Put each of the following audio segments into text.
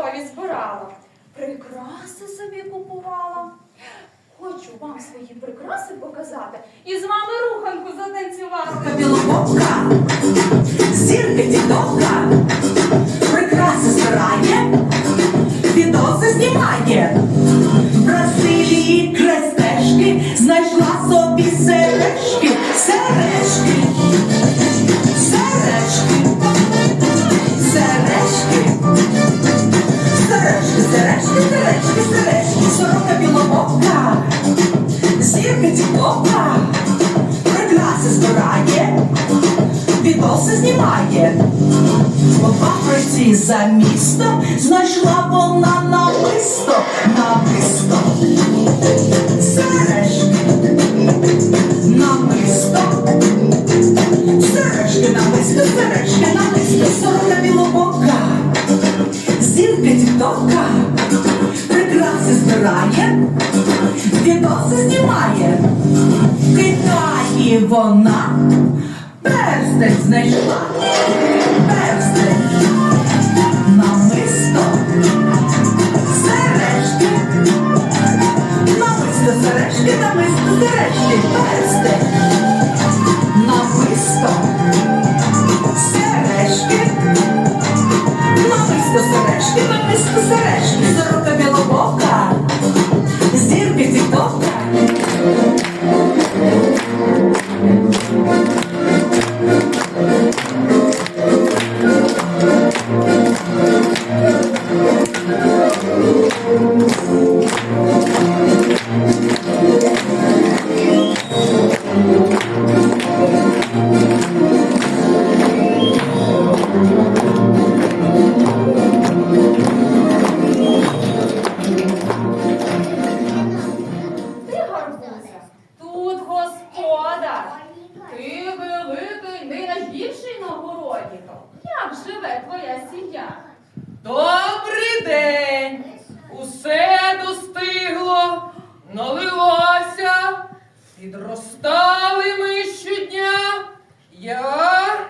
чудові збирала, прикраси собі купувала. Хочу вам свої прикраси показати і з вами руханку затанцювати. Білобока, зірка тіктока, прикраси збирає, відоси знімає. В Бразилії крестешки знайшла собі сережки, сережки, за місто знайшла вона намисто, намисто. Сережки, намисто. Сережки, намисто, сережки, намисто, сорока білобока. Зірка тіктока, прикраси збирає, відоси знімає. Китаї вона перстень знайшла. Сережки, намисто, сережки, перстень, намисто, сережки, намисто, сережки, намисто, сережки, сорока білобока, живе твоя сім'я? Добрий день! Усе достигло, налилося, підростали ми щодня. Я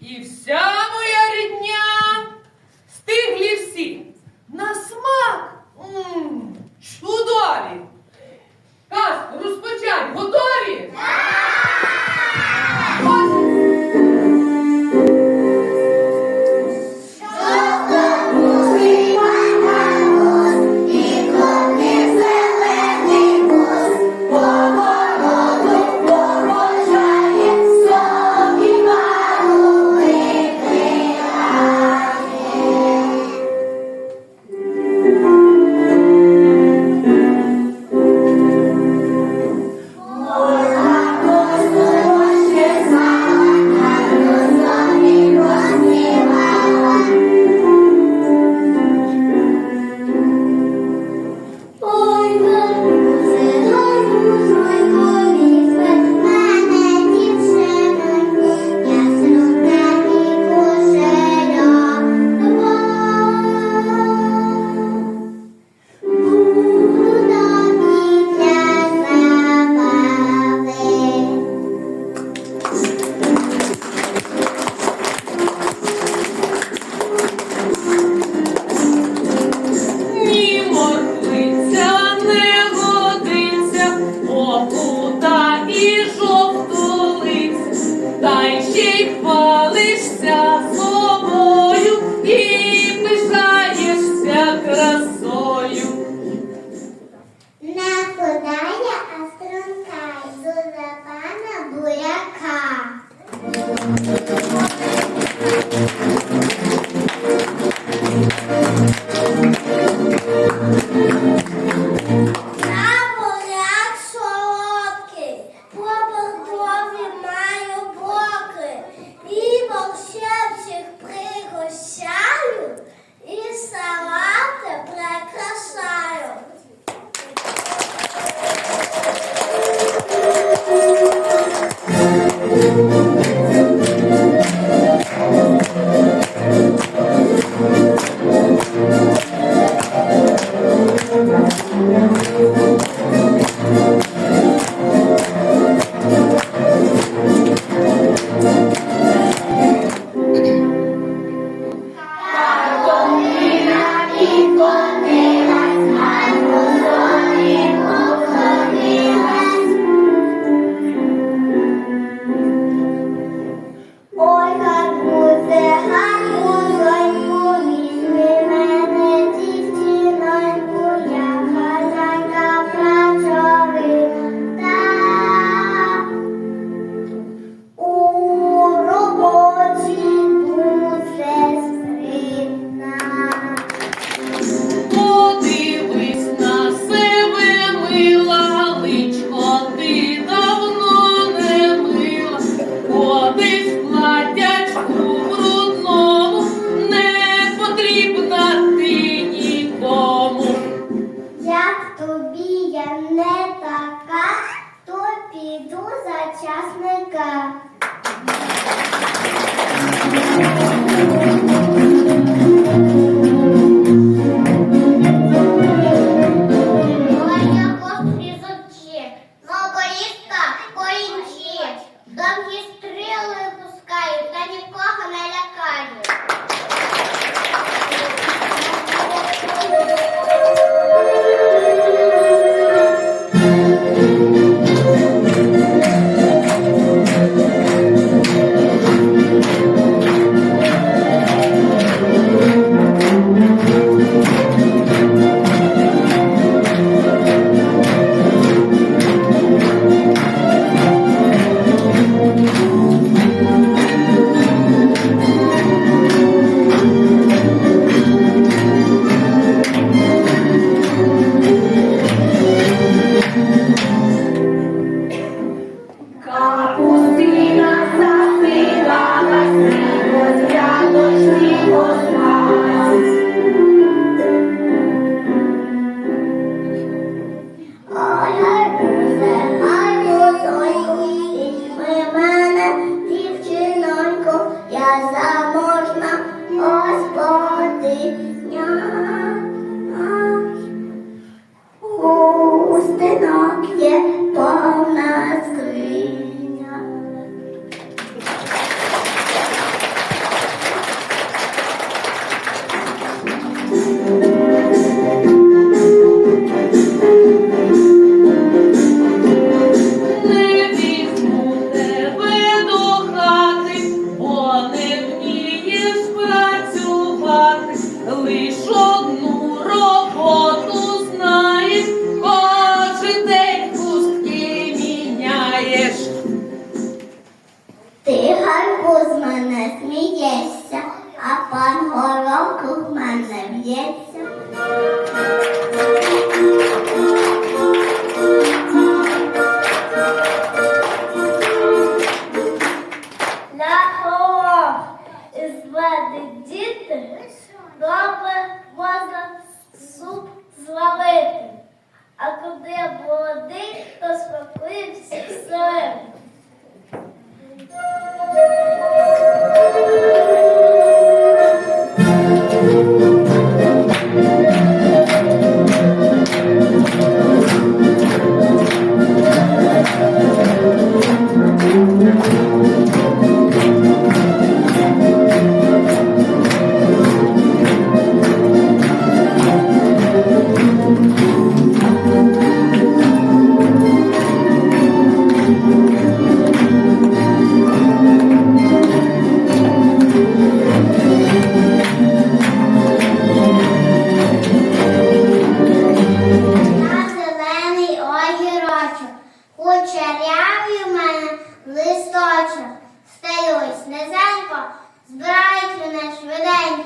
і вся моя рідня. Стиглі всі на смак. м чудові. Казку розпочать, готові?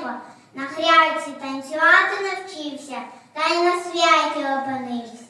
лихо, на гряці танцювати навчився, та й на святі опинився.